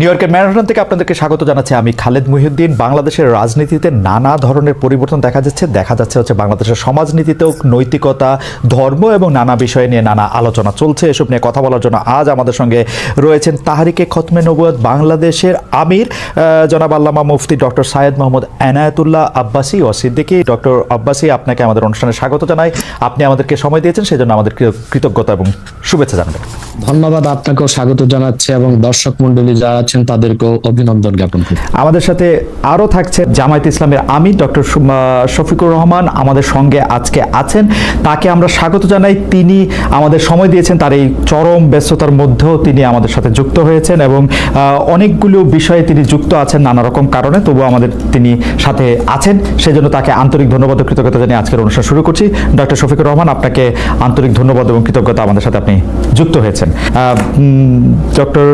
New ইয়র্কের marathon থেকে আপনাদেরকে স্বাগত জানাচ্ছি আমি খালেদ মুহিউদ্দিন। বাংলাদেশের রাজনীতিতে নানা ধরনের পরিবর্তন দেখা যাচ্ছে। দেখা যাচ্ছে হচ্ছে বাংলাদেশের সমাজনীতিতেও নৈতিকতা, ধর্ম এবং নানা বিষয় নিয়ে নানা আলোচনা চলছে। এসব নিয়ে কথা বলার জন্য আজ আমাদের সঙ্গে রয়েছেন তাহারিকে খতমে নবুয়াদ বাংলাদেশের আমির জনাব আল্লামা মুফতি ডক্টর সায়েদ মোহাম্মদ এনায়েতুল্লাহ আব্বাসি ও সিদ্দিকী। ডক্টর আব্বাসি, আপনাকে আমাদের অনুষ্ঠানে স্বাগত জানাই। আপনি আমাদেরকে সময় দিয়েছেন সেই জন্য আমাদের কৃতজ্ঞতা এবং শুভেচ্ছা জানাবেন। ধন্যবাদ, আপনাকেও স্বাগত জানাচ্ছি এবং দর্শক মন্ডলী যারা আছেন, তাদেরকেও অভিনন্দন জ্ঞাপন করি। আমাদের সাথে আরও থাকছে জামায়াত ইসলামের আমি ডক্টর শফিকুর রহমান। আমাদের সঙ্গে আজকে আছেন। তাকে আমরা স্বাগত জানাই। তিনি আমাদের সময় দিয়েছেন, তার এই চরম ব্যস্ততার মধ্যেও তিনি আমাদের সাথে যুক্ত হয়েছেন এবং অনেকগুলো বিষয়ে তিনি যুক্ত আছেন নানা রকম কারণে, তবুও আমাদের তিনি সাথে আছেন। সেজন্য তাকে আন্তরিক ধন্যবাদ ও কৃতজ্ঞতা জানিয়ে আজকের অনুষ্ঠান শুরু করছি। ডক্টর শফিকুর রহমান, আপনাকে আন্তরিক ধন্যবাদ এবং কৃতজ্ঞতা আমাদের সাথে আপনি যুক্ত হয়েছেন। ডক্টর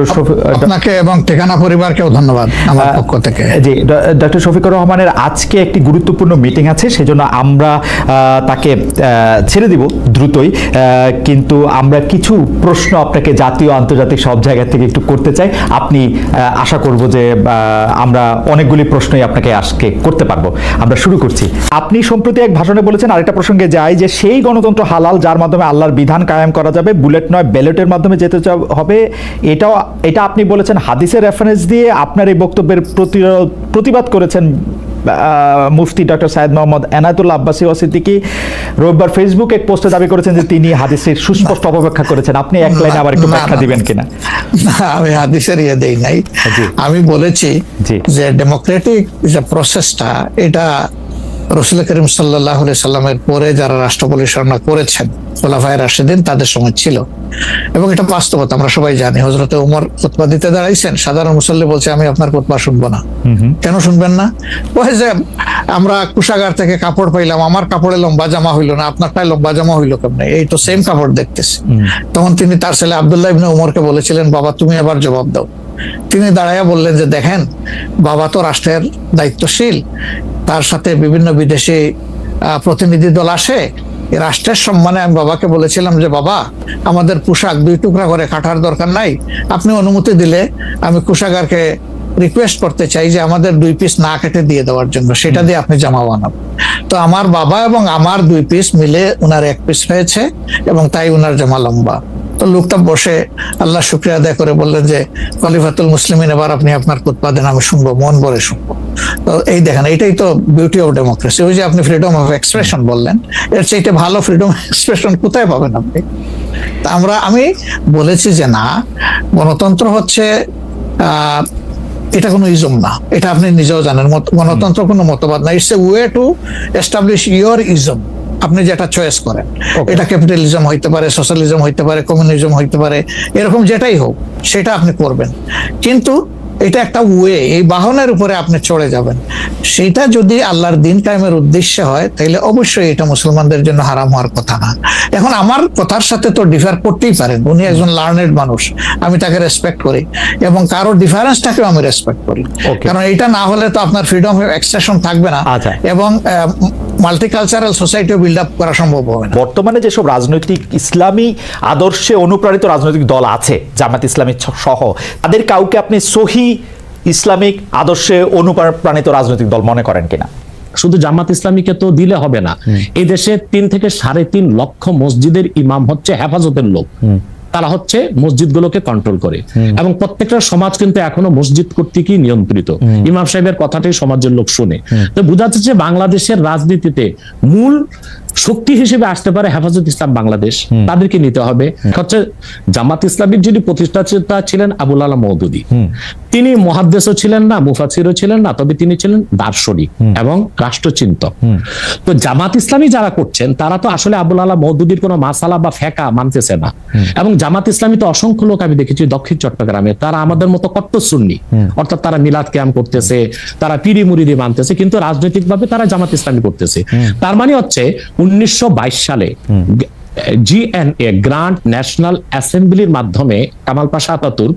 আপনাকে এবং ঠিকানা পরিবারকেও ধন্যবাদ আমার পক্ষ থেকে। জি ডক্টর শফিকুর রহমানের আজকে একটি গুরুত্বপূর্ণ মিটিং আছে সেজন্য আমরা তাকে ছেড়ে দিব দ্রুতই। কিন্তু আমরা কিছু প্রশ্ন আপনাকে জাতীয় আন্তর্জাতিক সব জায়গা থেকে একটু করতে চাই। আপনি আশা করব যে আমরা অনেকগুলি প্রশ্নই আপনাকে আজকে করতে পারব। আমরা শুরু করছি। আপনি সম্প্রতি এক ভাষণে বলেছেন আরেকটা প্রসঙ্গে যাই যে সেই গণতন্ত্র হালাল যার মাধ্যমে আল্লাহর বিধান কায়েম করা যাবে বুলেট নয় ব্যালটের মাধ্যমে যেতে হবে। এটাও এটা আপনি বলেছেন হাদিসের রেফারেন্স দিয়ে আপনার এই বক্তব্যের প্রতিবাদ করেছেন মুফতি ডক্টর সায়েদ মোহাম্মদ এনায়তুল্লাহ আব্বাসী ওসিদ্দিকি রোববার ফেসবুক এক পোস্টে দাবি করেছেন যে তিনি হাদিসের সুস্পষ্ট অপব্যাখ্যা করেছেন। আপনি এক লাইনে আবার একটু ব্যাখ্যা দিবেন কিনা? আমি হাদিসের ইয়ে দেই নাই। আমি বলেছি যে ডেমোক্রেটিক যে প্রসেসটা এটা রসুল করিম সাল্লাহ সাল্লামের পরে যারা রাষ্ট্র পরিচালনা করেছেন খোলাফায় রাশেদিন তাদের সময় ছিল। এবং এটা বাস্তবতা আমরা সবাই জানি। হজরতে উমর খুতবা দিতে দাঁড়াইছেন সাধারণ মুসল্লি বলছে আমি আপনার খুতবা শুনব না। কেন শুনবেন না? ওই যে আমরা কুষাগার থেকে কাপড় পাইলাম আমার কাপড়ে লম্বা জামা হইল না আপনারটাই লম্বা জামা হইল কেমনে? এই তো সেম কাপড় দেখতেছি। তখন তিনি তার ছেলে আবদুল্লাহ ইবনে উমরকে বলেছিলেন বাবা তুমি আবার জবাব দাও। তিনি দাঁড়াইয়া বললেন যে দেখেন বাবা তো রাষ্ট্রের দায়িত্বশীল তার সাথে বিভিন্ন বিদেশি প্রতিনিধি দল আসে। রাষ্ট্রের সম্মানে আমি বাবাকে বলেছিলাম যে বাবা আমাদের পোশাক দুই টুকরা করে কাটার দরকার নাই। আপনি অনুমতি দিলে আমি কুষাগারকে রিকোয়েস্ট করতে চাই যে আমাদের দুই পিস না কেটে দিয়ে দেওয়ার জন্য। সেটা দিয়ে আপনি জামা বানাবেন তো আমার বাবা এবং আমার দুই পিস মিলে উনার এক পিস হয়েছে এবং তাই উনার জামা লম্বা। তো লোকটা বসে আল্লাহ শুক্রিয়া আদায় করে বললেন যে, খলিফাতুল মুসলিমিন, এবার আপনি আপনার উৎপাদন আমি শুনব, মন ভরে শুনব। তো এই দেখেন এটাই তো বিউটি অফ ডেমোক্রেসি ওই যে আপনি ফ্রিডম অফ এক্সপ্রেশন বললেন, এর চাইতে ভালো ফ্রিডম এক্সপ্রেশন কোথায় পাবেন আপনি? তা আমরা, আমি বলেছি যে না, গণতন্ত্র হচ্ছে এটা কোনো ইজম না। এটা আপনি নিজেও জানেন গণতন্ত্র কোনো মতবাদ না। It's a way to establish your ism আপনি যেটা চয়েস করেন। এটা ক্যাপিটালিজম হইতে পারে সোশ্যালিজম হইতে পারে কমিউনিজম হইতে পারে এরকম যেটাই হোক সেটা আপনি করবেন। কিন্তু এটা একটা ওয়ে এই বাহনের উপরে আপনি চড়ে যাবেন। সেটা যদি আল্লাহর দিন কায়েমের উদ্দেশ্য হয় তাহলে অবশ্যই এটা মুসলমানদের জন্য হারাম হওয়ার কথা না। এখন আমার কথার সাথে তো ডিফার করতেই পারেন উনি একজন লার্নেড মানুষ আমি তাকে রেসপেক্ট করি এবং কারও ডিফারেন্সটাকেও আমি রেসপেক্ট করি. কারণ এটা না হলে তো আপনার ফ্রিডম অফ এক্সপ্রেশন থাকবে না। আচ্ছা। এবং মাল্টিকালচারাল সোসাইটিও বিল্ড আপ করা সম্ভব হবে না। বর্তমানে যেসব রাজনৈতিক ইসলামী আদর্শে অনুপ্রাণিত রাজনৈতিক দল আছে জামাত ইসলামী সহ তাদের কাউকে আপনি সহি ইসলামিক আদর্শে অনুপ্রাণিত রাজনৈতিক দল মনে করেন কিনা? শুধু জামাত ইসলামীকে তো দিলে হবে না। এই দেশে তিন থেকে সাড়ে তিন লক্ষ মসজিদের ইমাম হচ্ছে হেফাজতের লোক। তারা হচ্ছে মসজিদগুলোকে কন্ট্রোল করে। এবং প্রত্যেকটা সমাজ কিন্তু এখনও মসজিদ কর্তৃকই নিয়ন্ত্রিত। ইমাম সাহেবের কথাটাই সমাজের লোক শুনে। তো বোঝা যাচ্ছে যে বাংলাদেশের রাজনীতিতে মূল শক্তি হিসেবে আসতে পারে হেফাজত ইসলাম বাংলাদেশ। তাদেরকে নিতে হবে। হচ্ছে জামাত ইসলামের যিনি প্রতিষ্ঠাতা ছিলেন আবুল আলা মৌদুদি। তিনি মহাদ্দেশও ছিলেন না মুফাসিরও ছিলেন না তবে তিনি ছিলেন দার্শনিক এবং রাষ্ট্রচিন্তক। তো জামাত ইসলামী যারা করছেন তারা তো আসলে আবুল আলা মৌদুদির কোনো মাসালা বা ফেকা মানতেছে না। এবং জামাত ইসলামী তো অসংখ্য লোক আমি দেখেছি দক্ষিণ চট্টগ্রামে। তারা আমাদের মতো কট্ট সুন্নি। অর্থাৎ তারা মিলাদ ক্যাম্প করতেছে তারা পিড়ি মুড়িদি মানতেছে কিন্তু রাজনৈতিকভাবে তারা জামাত ইসলামী করতেছে। তার মানে হচ্ছে উনিশশো বাইশ সালে জিএনএ গ্রান্ড ন্যাশনাল অ্যাসেম্বলির মাধ্যমে কামাল পাশা আতাতুর্ক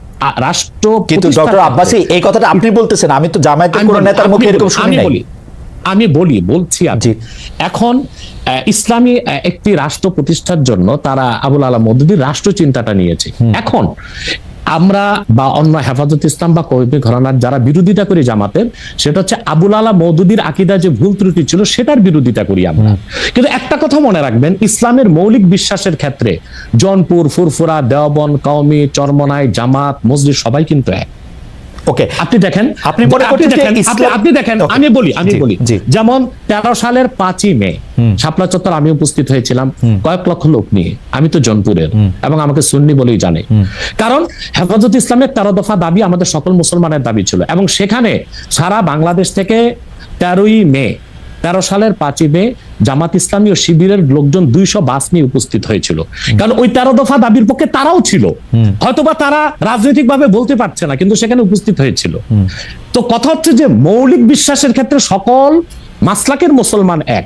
রাষ্ট্র কিন্তু ডক্টর আব্বাসি এই কথাটা আপনি বলতেছেন আমি তো জামায়াতের কোন নেতার মুখে এরকম শুনি আমি নাই। বলি আমি বলি বলছি আপনি এখন আহ, ইসলামী একটি রাষ্ট্র প্রতিষ্ঠার জন্য তারা আবুল আলা মদুদির রাষ্ট্র চিন্তাটা নিয়েছে এখন আমরা বা অন্য হেফাজত ইসলাম বা কৌমি ঘরানার যারা বিরোধিতা করি জামাতের সেটা হচ্ছে আবুল আলা মৌদুদির আকিদা যে ভুল ত্রুটি ছিল সেটার বিরোধিতা করি আমরা। কিন্তু একটা কথা মনে রাখবেন ইসলামের মৌলিক বিশ্বাসের ক্ষেত্রে জনপুর ফুরফুরা দেওবন কওমি চরমনাই জামাত মসজিদ সবাই কিন্তু এক। ওকে আপনি দেখেন আপনি মনে দেখেন, আপনি- দেখেন আমি বলি আমি বলি। যেমন তেরো সালের পাঁচই মে শাপলা চত্বর আমি উপস্থিত হয়েছিলাম কয়েক লক্ষ লোক নিয়ে। আমি তো জনপুরের এবং আমাকে সুন্নি বলেই জানে। কারণ হেফাজত ইসলামের তেরো দফা দাবি আমাদের সকল মুসলমানের দাবি ছিল এবং সেখানে সারা বাংলাদেশ থেকে তেরোই মে তেরো সালের পাঁচই মে জামাত ইসলামী ও শিবিরের লোকজন দুইশো বাস নিয়ে উপস্থিত হয়েছিল। কারণ ওই তেরো দফা দাবির পক্ষে তারাও ছিল। হয়তোবা তারা রাজনৈতিক ভাবে বলতে পারছে না কিন্তু সেখানে উপস্থিত হয়েছিল। তো কথা হচ্ছে যে মৌলিক বিশ্বাসের ক্ষেত্রে সকল মাসলাকের মুসলমান এক।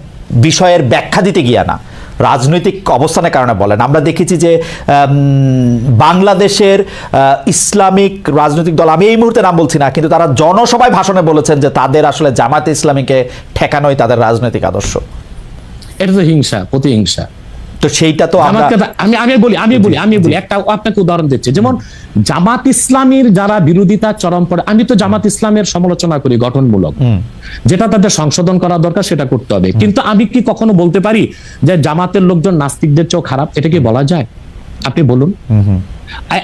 বিষয়ের ব্যাখ্যা দিতে গিয়া না, রাজনৈতিক অবস্থানের কারণে বলেন। আমরা দেখেছি যে বাংলাদেশের ইসলামিক রাজনৈতিক দল, আমি এই মুহূর্তে নাম বলছি না, কিন্তু তারা জনসভায় ভাষণে বলেছেন যে তাদের আসলে জামাতে ইসলামীকে ঠেকানোই তাদের রাজনৈতিক আদর্শ। এটা তো হিংসা, প্রতিহিংসা। তো সেইটা তো আমি আমি বলি আমি বলি আমি বলি একটা আপনাকে উদাহরণ দিচ্ছি। যেমন জামাত ইসলামের যারা বিরোধিতা চরম পড়ে আমি তো জামাত ইসলামের সমালোচনা করি গঠনমূলক। যেটা তাদের সংশোধন করা দরকার সেটা করতে হবে। কিন্তু আমি কি কখনো বলতে পারি যে জামাতের লোকজন নাস্তিকদের চেয়েও খারাপ? এটা কি বলা যায়? আপনি বলুন।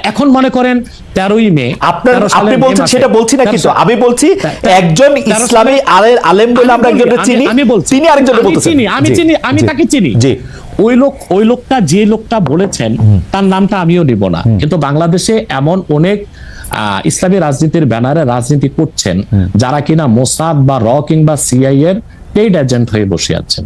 এখন মনে করেন তেরোই মে আপনার আপনি বলছেন সেটা বলছি না কিন্তু আমি বলছি একজন ইসলামী সালে- আলে- আলেম বলে আমরা একজনকে চিনি আমি বলছি। তিনি আরেকজনকে আমি বলতেছেন। চিনি আমি চিনি আমি তাকে চিনি। জি। ওই লোক ওই লোকটা যে লোকটা বলেছেন তার নামটা আমিও নিব না। কিন্তু বাংলাদেশে এমন অনেক আহ, ইসলামী রাজনীতির ব্যানারে রাজনীতি করছেন যারা কিনা মোসাদ বা র কিংবা সিআই এর পেইড এজেন্ট হয়ে বসে আছেন।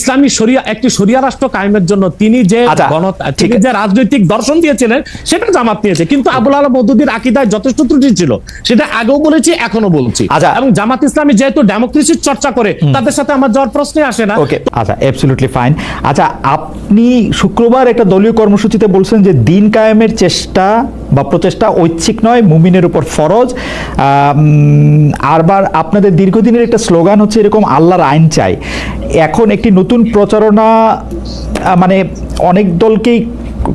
ইসলামী শরিয়া একটি শরিয়া রাষ্ট্র কায়েমের জন্য তিনি যে আচ্ছা, ঠিক তিনি যে রাজনৈতিক দর্শন দিয়েছিলেন সেটা জামাত নিয়েছে। কিন্তু আবুল আলাহ মৌদুদির আকিদায় যথেষ্ট ত্রুটি ছিল। সেটা আগেও বলেছি এখনও বলছি। আচ্ছা। এবং জামাত ইসলামী যেহেতু ডেমোক্রেসির চর্চা করে তাদের সাথে আমার যাওয়ার প্রশ্নে আসে না। ওকে আচ্ছা অ্যাবসলিউটলি ফাইন আচ্ছা আপনি শুক্রবার একটা দলীয় কর্মসূচিতে বলছেন যে দিন কায়েমের চেষ্টা বা প্রচেষ্টা ঐচ্ছিক নয় মুমিনের উপর ফরজ। আরবার আপনাদের দীর্ঘদিনের একটা স্লোগান হচ্ছে এরকম আল্লাহর আইন চাই। এখন একটি নতুন প্রচারণা মানে অনেক দলকেই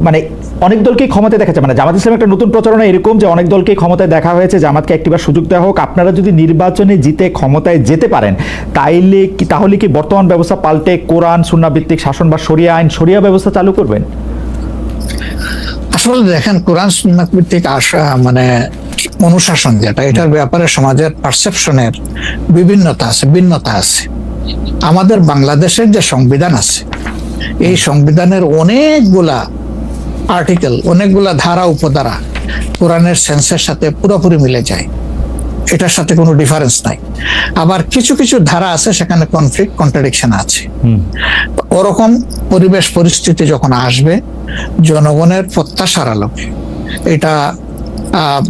মানে অনেক দলকেই ক্ষমতায় দেখা যায় মানে জামাত ইসলাম একটা নতুন প্রচারণা এরকম যে অনেক দলকেই ক্ষমতায় দেখা হয়েছে, জামাতকে একটিবার সুযোগ দেওয়া হোক। আপনারা যদি নির্বাচনে জিতে ক্ষমতায় যেতে পারেন, তাইলে কি, তাহলে কি বর্তমান ব্যবস্থা পাল্টে কোরআন সুন্নাভিত্তিক শাসন বা শরিয়া আইন, শরিয়া ব্যবস্থা চালু করবেন? আসলে দেখেন, কোরআন ভিত্তিক আশা মানে অনুশাসন যেটা, এটার ব্যাপারে সমাজের পারসেপশনের বিভিন্নতা আছে, ভিন্নতা আছে। আমাদের বাংলাদেশের যে সংবিধান আছে এই সংবিধানের অনেকগুলা আর্টিকেল অনেকগুলা ধারা উপধারা কোরআনের সেন্সের সাথে পুরোপুরি মিলে যায়। এটার সাথে কোনো ডিফারেন্স নাই। আবার কিছু কিছু ধারা আছে সেখানে কনফ্লিক্ট কন্ট্রাডিকশন আছে। ওরকম পরিবেশ পরিস্থিতি যখন আসবে জনগণের প্রত্যাশার আলোকে এটা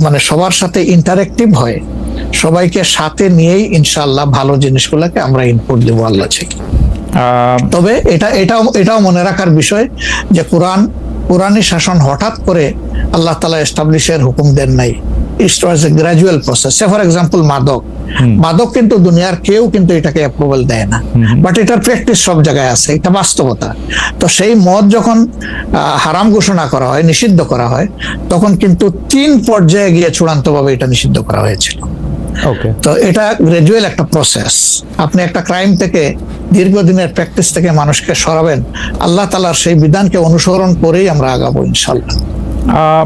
মানে সবার সাথে ইন্টারেক্টিভ হয়ে সবাইকে সাথে নিয়েই ইনশাআল্লাহ ভালো জিনিসগুলোকে আমরা ইনপুট দেবো আল্লাহ থেকে। তবে এটা এটাও এটাও মনে রাখার বিষয় যে কোরআন কোরআনী শাসন হঠাৎ করে আল্লাহ তালা এস্টাবলিশের হুকুম দেন নাই। It was a gradual process for example মাদক। মাদক কিন্তু দুনিয়ার কেউ কিন্তু এটাকে অ্যাপ্রুভাল দেয় না। বাট এটার প্র্যাকটিস সব জায়গায় আছে। এটা বাস্তবতা। তো সেই মদ যখন হারাম ঘোষণা করা হয় নিষিদ্ধ করা হয় তখন কিন্তু তিন পর্যায়ে গিয়ে চূড়ান্তভাবে এটা নিষিদ্ধ করা হয়েছিল। তো এটা গ্রাজুয়াল একটা প্রসেস আপনি একটা ক্রাইম থেকে দীর্ঘদিনের প্র্যাকটিস থেকে মানুষকে সরাবেন আল্লাহ তালার সেই বিধানকে অনুসরণ করেই আমরা আগাবো ইনশাল্লাহ আহ,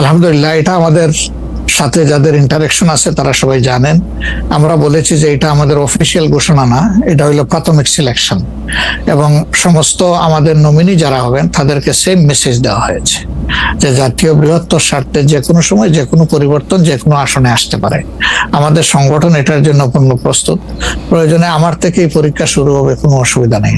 আলহামদুলিল্লাহ, এটা আমাদের সাথে যাদের ইন্টারেকশন আছে তারা সবাই জানেন। আমরা বলেছি যে এটা আমাদের অফিসিয়াল ঘোষণা না, এটা হলো প্রাথমিক সিলেকশন এবং সমস্ত আমাদের নমিনি যারা হবেন, তাদেরকে সেম মেসেজ দেওয়া হয়েছে যে জাতীয় বৃহত্তর স্বার্থে যে কোনো সময় যে কোনো পরিবর্তন যে কোনো আসনে আসতে পারে। আমাদের সংগঠন এটার জন্য পূর্ণ প্রস্তুত। প্রয়োজনে আমার থেকেই পরীক্ষা শুরু হবে, কোনো অসুবিধা নেই